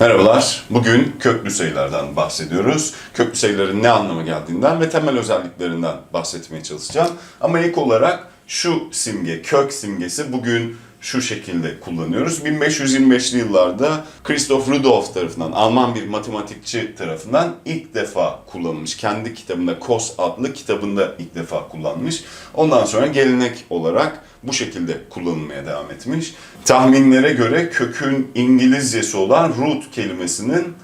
Merhabalar. Bugün köklü sayılardan bahsediyoruz. Köklü sayıların ne anlama geldiğinden ve temel özelliklerinden bahsetmeye çalışacağım. Ama ilk olarak şu simge, kök simgesi bugün şu şekilde kullanıyoruz. 1525'li yıllarda Christoph Rudolph tarafından, Alman bir matematikçi tarafından ilk defa kullanılmış. Kendi kitabında Kos adlı kitabında ilk defa kullanmış. Ondan sonra gelenek olarak bu şekilde kullanılmaya devam etmiş. Tahminlere göre kökün İngilizcesi olan root kelimesinin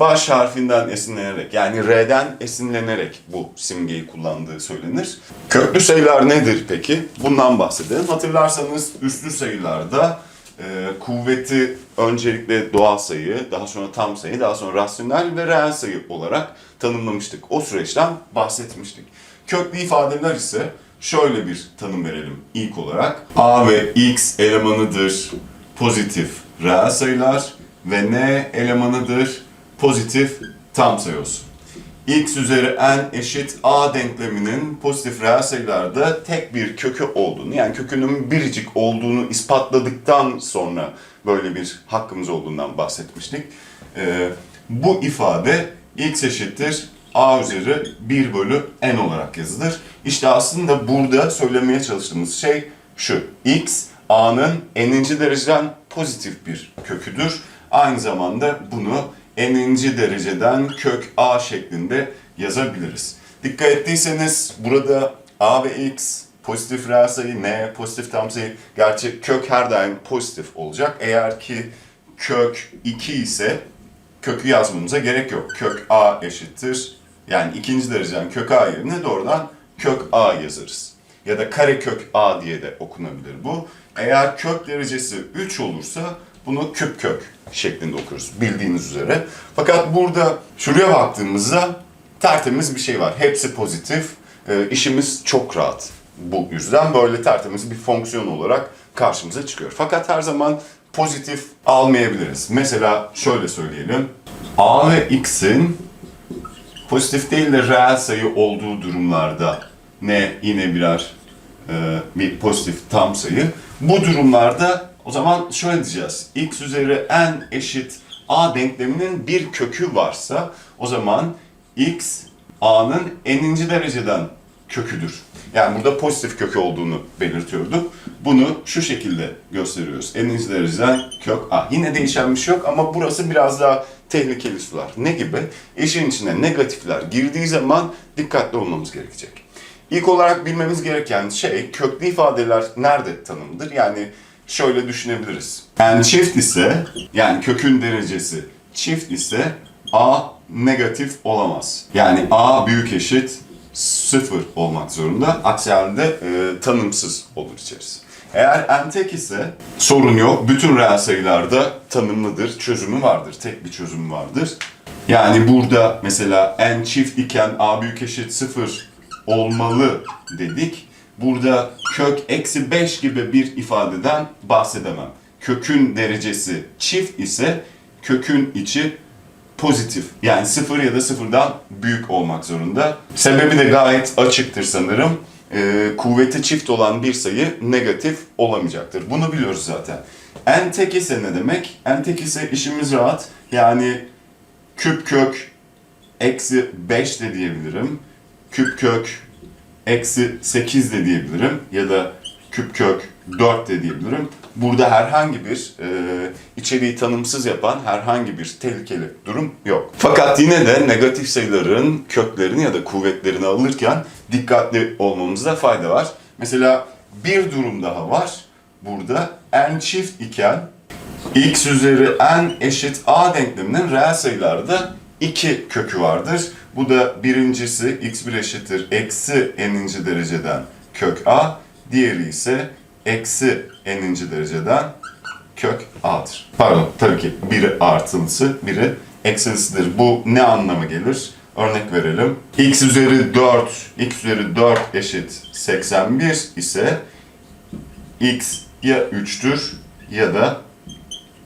baş harfinden esinlenerek yani R'den esinlenerek bu simgeyi kullandığı söylenir. Köklü sayılar nedir peki? Bundan bahsedelim. Hatırlarsanız üslü sayılarda e, kuvveti öncelikle doğal sayı, daha sonra tam sayı, daha sonra rasyonel ve reel sayı olarak tanımlamıştık. O süreçten bahsetmiştik. Köklü ifadeler ise şöyle bir tanım verelim ilk olarak. A ve X elemanıdır pozitif reel sayılar ve N elemanıdır pozitif tam sayı olsun. X üzeri n eşit a denkleminin pozitif reel sayılarda tek bir kökü olduğunu yani kökünün biricik olduğunu ispatladıktan sonra böyle bir hakkımız olduğundan bahsetmiştik. Ee, bu ifade x eşittir a üzeri 1 bölü n olarak yazılır. İşte aslında burada söylemeye çalıştığımız şey şu. x a'nın n'inci dereceden pozitif bir köküdür. Aynı zamanda bunu n'inci dereceden kök a şeklinde yazabiliriz. Dikkat ettiyseniz burada a ve x pozitif reel sayı, n pozitif tam sayı. Gerçi kök her daim pozitif olacak. Eğer ki kök 2 ise kökü yazmamıza gerek yok. Kök a eşittir. Yani ikinci dereceden kök a yerine doğrudan kök a yazarız. Ya da kare kök a diye de okunabilir bu. Eğer kök derecesi 3 olursa bunu küp kök şeklinde okuruz bildiğiniz üzere. Fakat burada şuraya baktığımızda tertemiz bir şey var. Hepsi pozitif. Ee, işimiz çok rahat. Bu yüzden böyle tertemiz bir fonksiyon olarak karşımıza çıkıyor. Fakat her zaman pozitif almayabiliriz. Mesela şöyle söyleyelim. A ve X'in pozitif değil de reel sayı olduğu durumlarda ne yine birer e, bir pozitif tam sayı. Bu durumlarda o zaman şöyle diyeceğiz. x üzeri n eşit a denkleminin bir kökü varsa o zaman x a'nın n'inci dereceden köküdür. Yani burada pozitif kökü olduğunu belirtiyorduk. Bunu şu şekilde gösteriyoruz. N'inci dereceden kök a. Yine değişen bir şey yok ama burası biraz daha tehlikeli sular. Ne gibi? İşin içine negatifler girdiği zaman dikkatli olmamız gerekecek. İlk olarak bilmemiz gereken şey köklü ifadeler nerede tanımlıdır? Yani şöyle düşünebiliriz. Yani çift ise yani kökün derecesi çift ise a negatif olamaz. Yani a büyük eşit sıfır olmak zorunda. Aksi halde e, tanımsız olur içerisi. Eğer n tek ise sorun yok. Bütün reel sayılarda tanımlıdır, çözümü vardır. Tek bir çözümü vardır. Yani burada mesela n çift iken a büyük eşit sıfır olmalı dedik. Burada kök eksi 5 gibi bir ifadeden bahsedemem. Kökün derecesi çift ise kökün içi pozitif. Yani sıfır ya da sıfırdan büyük olmak zorunda. Sebebi de gayet açıktır sanırım. Ee, kuvveti çift olan bir sayı negatif olamayacaktır. Bunu biliyoruz zaten. En tek ise ne demek? En tek ise işimiz rahat. Yani küp kök eksi 5 de diyebilirim. Küp kök eksi 8 de diyebilirim. Ya da küp kök 4 de diyebilirim. Burada herhangi bir e, içeriği tanımsız yapan herhangi bir tehlikeli durum yok. Fakat yine de negatif sayıların köklerini ya da kuvvetlerini alırken dikkatli olmamızda fayda var. Mesela bir durum daha var. Burada n çift iken x üzeri n eşit a denkleminin reel sayılarda iki kökü vardır. Bu da birincisi x1 eşittir eksi n'inci dereceden kök a. Diğeri ise eksi n'inci dereceden kök a'dır. Pardon tabii ki biri artılısı, biri eksilisidir. Bu ne anlama gelir? Örnek verelim. x üzeri 4, x üzeri 4 eşit 81 ise x ya 3'tür ya da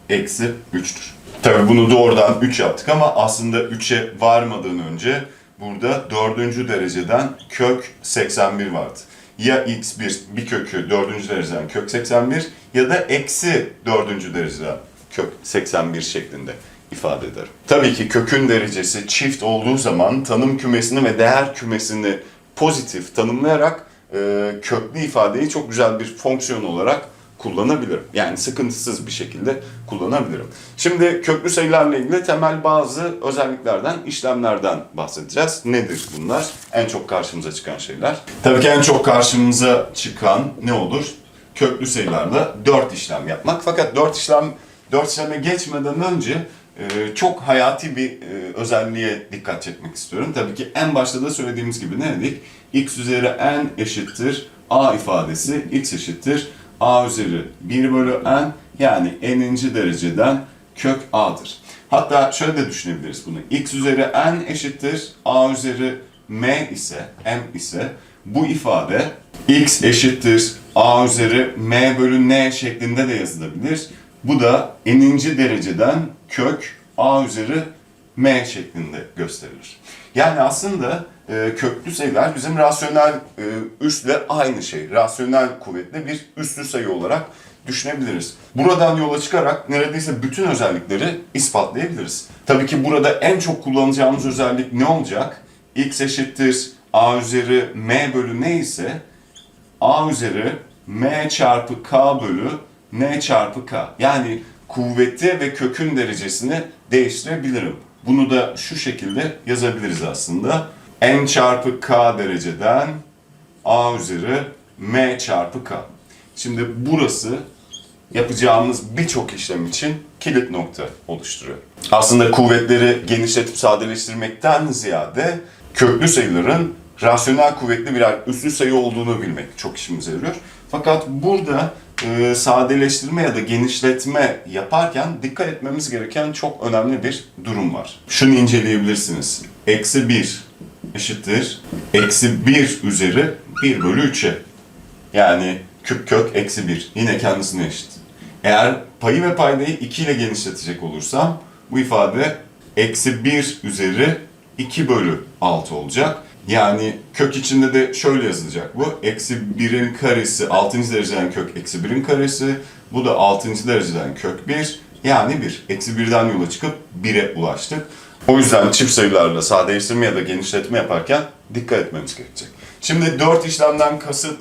eksi 3'tür. Tabii bunu doğrudan 3 yaptık ama aslında 3'e varmadan önce burada 4. dereceden kök 81 vardı. Ya x1 bir kökü 4. dereceden kök 81 ya da eksi 4. dereceden kök 81 şeklinde ifade ederim. Tabii ki kökün derecesi çift olduğu zaman tanım kümesini ve değer kümesini pozitif tanımlayarak e, köklü ifadeyi çok güzel bir fonksiyon olarak kullanabilirim. Yani sıkıntısız bir şekilde kullanabilirim. Şimdi köklü sayılarla ilgili temel bazı özelliklerden, işlemlerden bahsedeceğiz. Nedir bunlar? En çok karşımıza çıkan şeyler. Tabii ki en çok karşımıza çıkan ne olur? Köklü sayılarla 4 işlem yapmak. Fakat 4 işlem 4 işleme geçmeden önce e, çok hayati bir e, özelliğe dikkat çekmek istiyorum. Tabii ki en başta da söylediğimiz gibi ne dedik? x üzeri n eşittir a ifadesi x eşittir a üzeri 1 bölü n yani n'inci dereceden kök a'dır. Hatta şöyle de düşünebiliriz bunu. x üzeri n eşittir a üzeri m ise m ise bu ifade x eşittir a üzeri m bölü n şeklinde de yazılabilir. Bu da n'inci dereceden kök a üzeri m şeklinde gösterilir. Yani aslında e, köklü sayılar bizim rasyonel e, üstle aynı şey. Rasyonel kuvvetli bir üslü sayı olarak düşünebiliriz. Buradan yola çıkarak neredeyse bütün özellikleri ispatlayabiliriz. Tabii ki burada en çok kullanacağımız özellik ne olacak? x eşittir a üzeri m bölü n ise a üzeri m çarpı k bölü n çarpı k. Yani kuvveti ve kökün derecesini değiştirebilirim. Bunu da şu şekilde yazabiliriz aslında. n çarpı k dereceden a üzeri m çarpı k. Şimdi burası yapacağımız birçok işlem için kilit nokta oluşturuyor. Aslında kuvvetleri genişletip sadeleştirmekten ziyade köklü sayıların rasyonel kuvvetli birer üslü sayı olduğunu bilmek çok işimize yarıyor. Fakat burada e, sadeleştirme ya da genişletme yaparken dikkat etmemiz gereken çok önemli bir durum var. Şunu inceleyebilirsiniz. Eksi 1 eşittir. Eksi 1 üzeri 1 bölü 3'e. Yani küp kök eksi 1. Yine kendisine eşit. Eğer payı ve paydayı 2 ile genişletecek olursam bu ifade eksi 1 üzeri 2 bölü 6 olacak. Yani kök içinde de şöyle yazılacak bu. Eksi 1'in karesi 6. dereceden kök eksi 1'in karesi. Bu da 6. dereceden kök 1. Yani 1. Eksi 1'den yola çıkıp 1'e ulaştık. O yüzden çift sayılarla sadeleştirme ya da genişletme yaparken dikkat etmemiz gerekecek. Şimdi 4 işlemden kasıt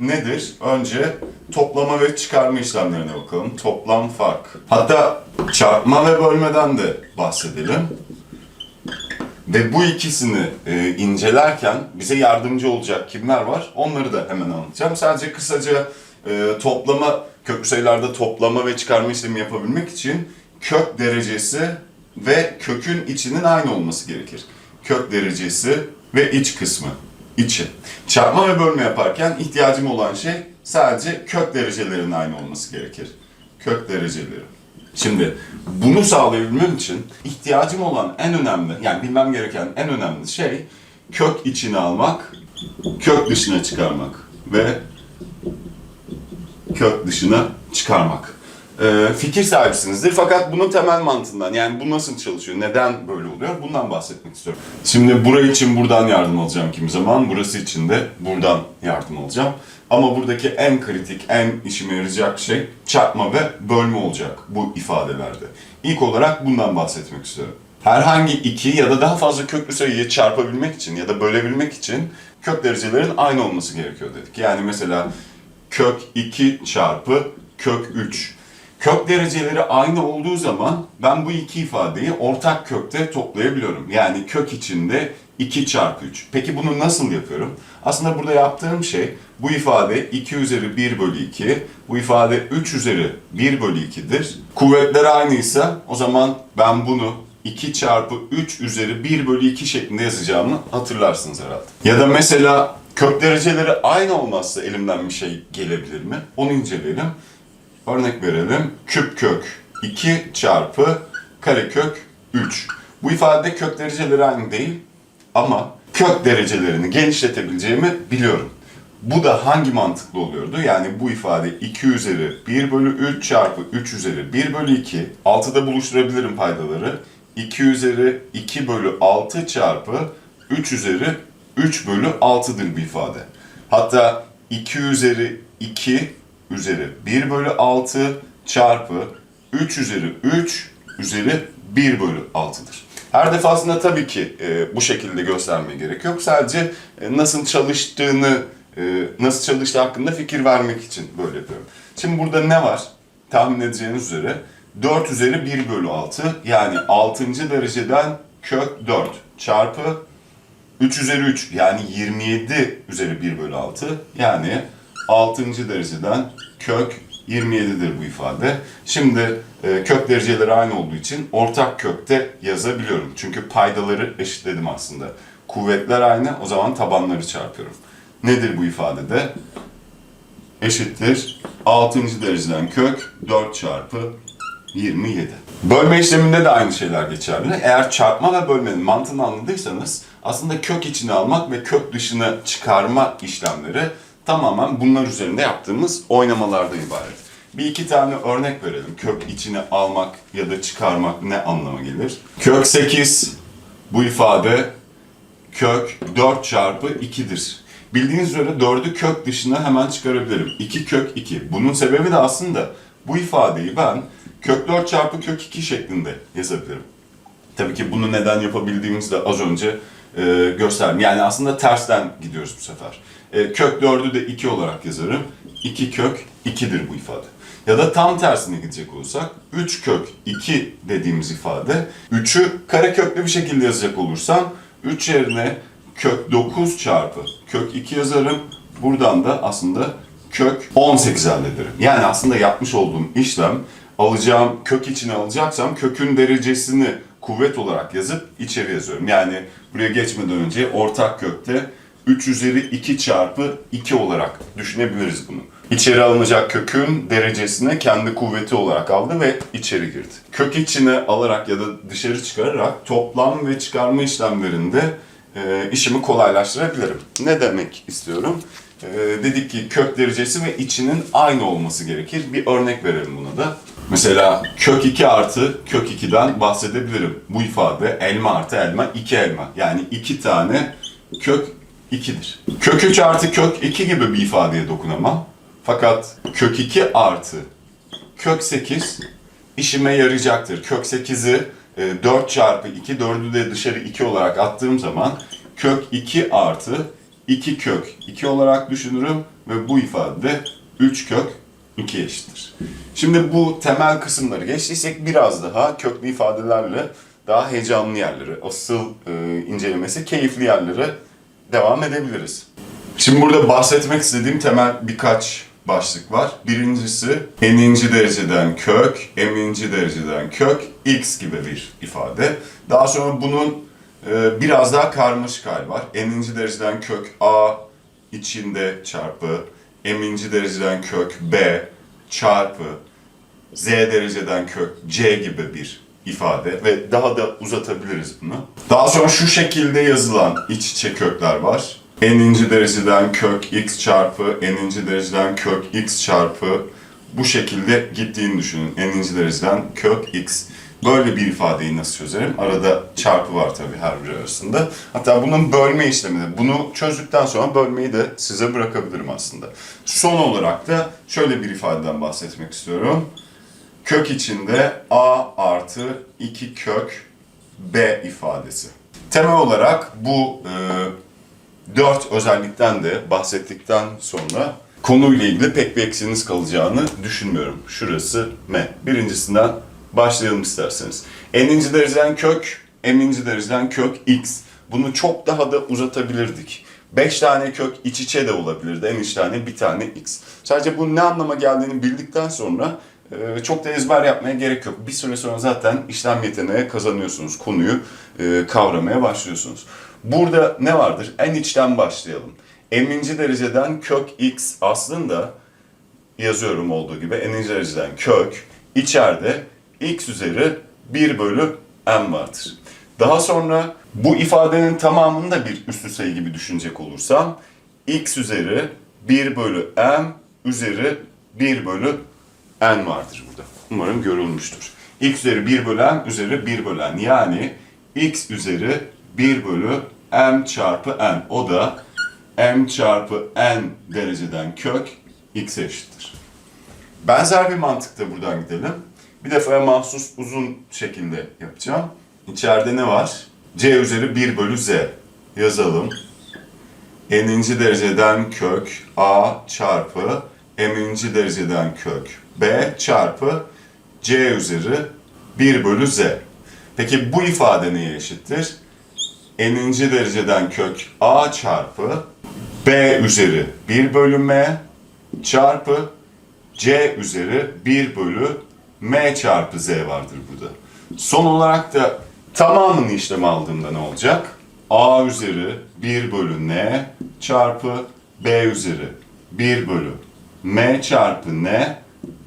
nedir? Önce toplama ve çıkarma işlemlerine bakalım. Toplam fark. Hatta çarpma ve bölmeden de bahsedelim. Ve bu ikisini e, incelerken bize yardımcı olacak kimler var? Onları da hemen anlatacağım. Sadece kısaca e, toplama, köklü sayılarda toplama ve çıkarma işlemi yapabilmek için kök derecesi ve kökün içinin aynı olması gerekir. Kök derecesi ve iç kısmı, içi. Çarpma ve bölme yaparken ihtiyacım olan şey sadece kök derecelerinin aynı olması gerekir. Kök dereceleri. Şimdi bunu sağlayabilmem için ihtiyacım olan en önemli, yani bilmem gereken en önemli şey kök içine almak, kök dışına çıkarmak ve kök dışına çıkarmak. Ee, fikir sahibisinizdir fakat bunun temel mantığından yani bu nasıl çalışıyor, neden böyle oluyor bundan bahsetmek istiyorum. Şimdi burayı için buradan yardım alacağım kimi zaman, burası için de buradan yardım alacağım. Ama buradaki en kritik, en işime yarayacak şey çarpma ve bölme olacak bu ifadelerde. İlk olarak bundan bahsetmek istiyorum. Herhangi iki ya da daha fazla köklü sayıyı çarpabilmek için ya da bölebilmek için kök derecelerin aynı olması gerekiyor dedik. Yani mesela kök 2 çarpı kök 3. Kök dereceleri aynı olduğu zaman ben bu iki ifadeyi ortak kökte toplayabiliyorum. Yani kök içinde 2 çarpı 3. Peki bunu nasıl yapıyorum? Aslında burada yaptığım şey bu ifade 2 üzeri 1 bölü 2, bu ifade 3 üzeri 1 bölü 2'dir. Kuvvetler aynıysa o zaman ben bunu 2 çarpı 3 üzeri 1 bölü 2 şeklinde yazacağımı hatırlarsınız herhalde. Ya da mesela kök dereceleri aynı olmazsa elimden bir şey gelebilir mi? Onu inceleyelim. Örnek verelim. Küp kök 2 çarpı karekök 3. Bu ifade kök dereceleri aynı değil ama kök derecelerini genişletebileceğimi biliyorum. Bu da hangi mantıklı oluyordu? Yani bu ifade 2 üzeri 1 bölü 3 çarpı 3 üzeri 1 bölü 2. 6'da buluşturabilirim paydaları. 2 üzeri 2 bölü 6 çarpı 3 üzeri 3 bölü 6'dır bir ifade. Hatta 2 üzeri 2 üzeri 1 bölü 6 çarpı 3 üzeri 3 üzeri 1 bölü 6'dır. Her defasında tabii ki e, bu şekilde göstermeye gerek yok. Sadece e, nasıl çalıştığını, e, nasıl çalıştığı hakkında fikir vermek için böyle yapıyorum. Şimdi burada ne var? Tahmin edeceğiniz üzere 4 üzeri 1 bölü 6 yani 6. dereceden kök 4 çarpı 3 üzeri 3 yani 27 üzeri 1 bölü 6 yani 6. dereceden kök 27'dir bu ifade. Şimdi kök dereceleri aynı olduğu için ortak kökte yazabiliyorum. Çünkü paydaları eşitledim aslında. Kuvvetler aynı o zaman tabanları çarpıyorum. Nedir bu ifadede? Eşittir 6. dereceden kök 4 çarpı 27. Bölme işleminde de aynı şeyler geçerli. Eğer çarpma ve bölmenin mantığını anladıysanız aslında kök içine almak ve kök dışına çıkarma işlemleri tamamen bunlar üzerinde yaptığımız oynamalarda ibaret. Bir iki tane örnek verelim. Kök içine almak ya da çıkarmak ne anlama gelir? Kök 8 bu ifade kök 4 çarpı 2'dir. Bildiğiniz üzere 4'ü kök dışına hemen çıkarabilirim. 2 kök 2. Bunun sebebi de aslında bu ifadeyi ben kök 4 çarpı kök 2 şeklinde yazabilirim. Tabii ki bunu neden yapabildiğimizi de az önce e, gösterdim. Yani aslında tersten gidiyoruz bu sefer. E, kök 4'ü de 2 olarak yazarım. 2 kök 2'dir bu ifade. Ya da tam tersine gidecek olursak 3 kök 2 dediğimiz ifade 3'ü kare köklü bir şekilde yazacak olursam 3 yerine kök 9 çarpı kök 2 yazarım. Buradan da aslında kök 18 elde ederim. Yani aslında yapmış olduğum işlem alacağım kök içine alacaksam kökün derecesini kuvvet olarak yazıp içeri yazıyorum. Yani buraya geçmeden önce ortak kökte 3 üzeri 2 çarpı 2 olarak düşünebiliriz bunu. İçeri alınacak kökün derecesine kendi kuvveti olarak aldı ve içeri girdi. Kök içine alarak ya da dışarı çıkararak toplam ve çıkarma işlemlerinde e, işimi kolaylaştırabilirim. Ne demek istiyorum? E, dedik ki kök derecesi ve içinin aynı olması gerekir. Bir örnek verelim buna da. Mesela kök 2 artı kök 2'den bahsedebilirim. Bu ifade elma artı elma 2 elma. Yani 2 tane kök 2'dir. Kök 3 artı kök 2 gibi bir ifadeye dokunamam. Fakat kök 2 artı kök 8 işime yarayacaktır. Kök 8'i 4 çarpı 2, 4'ü de dışarı 2 olarak attığım zaman kök 2 artı 2 kök 2 olarak düşünürüm ve bu ifade 3 kök 2 eşittir. Şimdi bu temel kısımları geçtiysek biraz daha köklü ifadelerle daha heyecanlı yerleri, asıl e, incelemesi keyifli yerlere devam edebiliriz. Şimdi burada bahsetmek istediğim temel birkaç başlık var. Birincisi n'inci dereceden kök, m'inci dereceden kök, x gibi bir ifade. Daha sonra bunun e, biraz daha karmaşık hali var. n'inci dereceden kök a içinde çarpı m'inci dereceden kök b çarpı z dereceden kök c gibi bir ifade ve daha da uzatabiliriz bunu. Daha sonra şu şekilde yazılan iç içe kökler var. N'inci dereceden kök x çarpı n'inci dereceden kök x çarpı bu şekilde gittiğini düşünün. n'inci dereceden kök x. Böyle bir ifadeyi nasıl çözerim? Arada çarpı var tabii her biri arasında. Hatta bunun bölme işlemi de. Bunu çözdükten sonra bölmeyi de size bırakabilirim aslında. Son olarak da şöyle bir ifadeden bahsetmek istiyorum. Kök içinde a artı 2 kök b ifadesi. Temel olarak bu e, dört özellikten de bahsettikten sonra konuyla ilgili pek bir eksiğiniz kalacağını düşünmüyorum. Şurası m. Birincisinden başlayalım isterseniz. N'inci dereceden kök, m'inci dereceden kök x. Bunu çok daha da uzatabilirdik. 5 tane kök iç içe de olabilirdi. En iç tane bir tane x. Sadece bu ne anlama geldiğini bildikten sonra e, çok da ezber yapmaya gerek yok. Bir süre sonra zaten işlem yeteneği kazanıyorsunuz. Konuyu e, kavramaya başlıyorsunuz. Burada ne vardır? En içten başlayalım. M'inci dereceden kök x aslında yazıyorum olduğu gibi n'inci dereceden kök içeride x üzeri 1 bölü m vardır. Daha sonra bu ifadenin tamamını da bir üslü sayı gibi düşünecek olursam x üzeri 1 bölü m üzeri 1 bölü n vardır burada. Umarım görülmüştür. x üzeri 1 bölü m üzeri 1 bölü n. Yani x üzeri 1 bölü m çarpı n. O da m çarpı n dereceden kök x'e eşittir. Benzer bir mantıkta buradan gidelim. bir defaya mahsus uzun şekilde yapacağım. İçeride ne var? C üzeri 1 bölü Z. Yazalım. N'inci dereceden kök A çarpı M'inci dereceden kök B çarpı C üzeri 1 bölü Z. Peki bu ifade neye eşittir? N'inci dereceden kök A çarpı B üzeri 1 bölü M çarpı C üzeri 1 bölü M çarpı Z vardır burada. Son olarak da tamamını işleme aldığımda ne olacak? A üzeri 1 bölü N çarpı B üzeri 1 bölü M çarpı N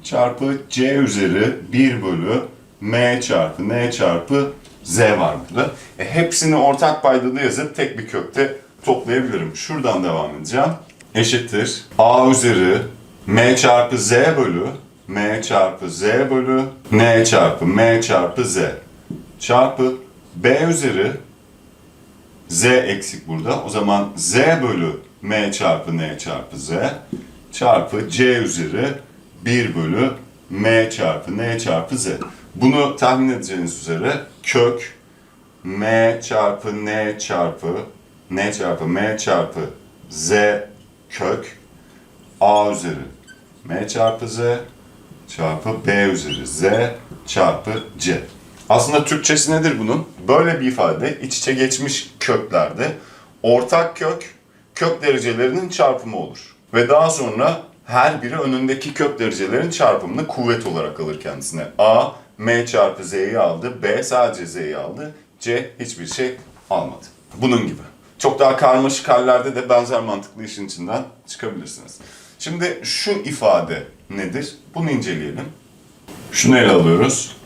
çarpı C üzeri 1 bölü M çarpı N çarpı Z var burada. E, hepsini ortak paydada yazıp tek bir kökte toplayabilirim. Şuradan devam edeceğim. Eşittir. A üzeri M çarpı Z bölü M çarpı Z bölü N çarpı M çarpı Z çarpı B üzeri Z eksik burada. O zaman Z bölü M çarpı N çarpı Z çarpı C üzeri 1 bölü M çarpı N çarpı Z. Bunu tahmin edeceğiniz üzere kök M çarpı N çarpı N çarpı M çarpı Z kök A üzeri M çarpı Z çarpı B üzeri Z çarpı C. Aslında Türkçesi nedir bunun? Böyle bir ifade iç içe geçmiş köklerde ortak kök kök derecelerinin çarpımı olur. Ve daha sonra her biri önündeki kök derecelerin çarpımını kuvvet olarak alır kendisine. A, M çarpı Z'yi aldı, B sadece Z'yi aldı, C hiçbir şey almadı. Bunun gibi. Çok daha karmaşık hallerde de benzer mantıklı işin içinden çıkabilirsiniz. Şimdi şu ifade nedir? Bunu inceleyelim. Şunu ele alıyoruz.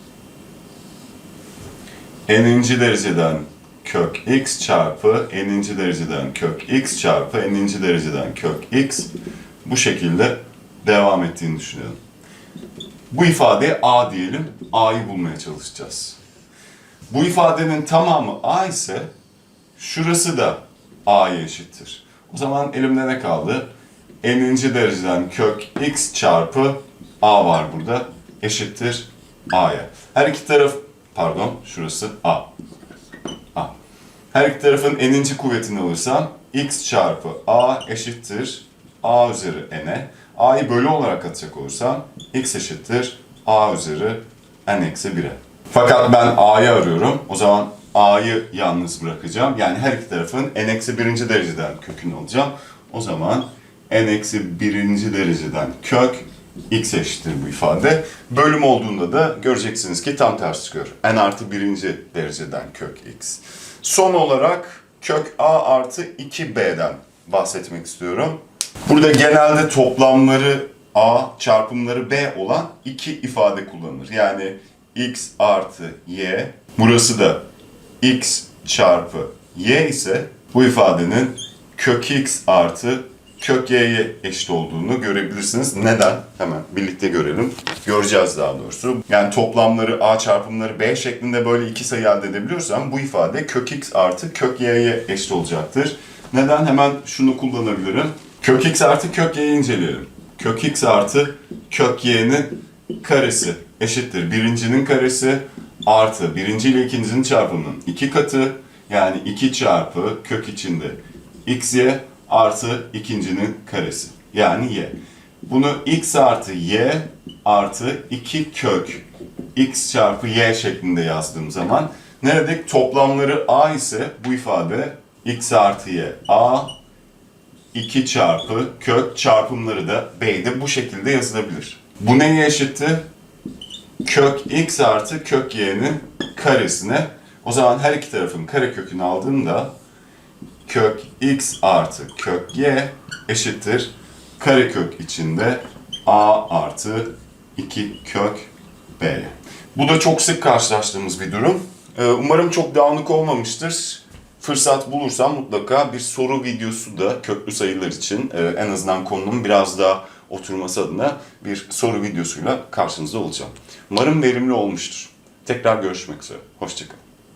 n'inci dereceden kök x çarpı n'inci dereceden kök x çarpı n'inci dereceden kök x bu şekilde devam ettiğini düşünelim. Bu ifadeye a diyelim. a'yı bulmaya çalışacağız. Bu ifadenin tamamı a ise şurası da a'ya eşittir. O zaman elimde ne kaldı? n'inci dereceden kök x çarpı a var burada. Eşittir a'ya. Her iki taraf, pardon şurası a. a. Her iki tarafın n'inci kuvvetini alırsam x çarpı a eşittir a üzeri n'e. A'yı bölü olarak atacak olursam x eşittir a üzeri n eksi 1'e. Fakat ben a'yı arıyorum. O zaman a'yı yalnız bırakacağım. Yani her iki tarafın n eksi birinci dereceden kökünü alacağım. O zaman n eksi birinci dereceden kök x eşittir bu ifade. Bölüm olduğunda da göreceksiniz ki tam tersi çıkıyor. n artı birinci dereceden kök x. Son olarak kök a artı 2b'den bahsetmek istiyorum. Burada genelde toplamları a çarpımları b olan iki ifade kullanılır. Yani x artı y. Burası da x çarpı y ise bu ifadenin kök x artı kök y'ye eşit olduğunu görebilirsiniz. Neden? Hemen birlikte görelim. Göreceğiz daha doğrusu. Yani toplamları a çarpımları b şeklinde böyle iki sayı elde edebiliyorsam bu ifade kök x artı kök y'ye eşit olacaktır. Neden? Hemen şunu kullanabilirim. Kök x artı kök y'yi inceleyelim. Kök x artı kök y'nin karesi eşittir. Birincinin karesi artı birinci ile ikincinin çarpımının iki katı yani 2 çarpı kök içinde xy artı ikincinin karesi yani y. Bunu x artı y artı 2 kök x çarpı y şeklinde yazdığım zaman ne dedik? Toplamları a ise bu ifade x artı y a 2 çarpı kök çarpımları da b'de bu şekilde yazılabilir. Bu neye eşitti? Kök x artı kök y'nin karesine. O zaman her iki tarafın karekökünü aldığımda kök x artı kök y eşittir karekök içinde a artı 2 kök b. Bu da çok sık karşılaştığımız bir durum. Ee, Umarım çok dağınık olmamıştır. Fırsat bulursam mutlaka bir soru videosu da köklü sayılar için e, en azından konunun biraz daha oturması adına bir soru videosuyla karşınızda olacağım. Umarım verimli olmuştur. Tekrar görüşmek üzere. Hoşçakalın.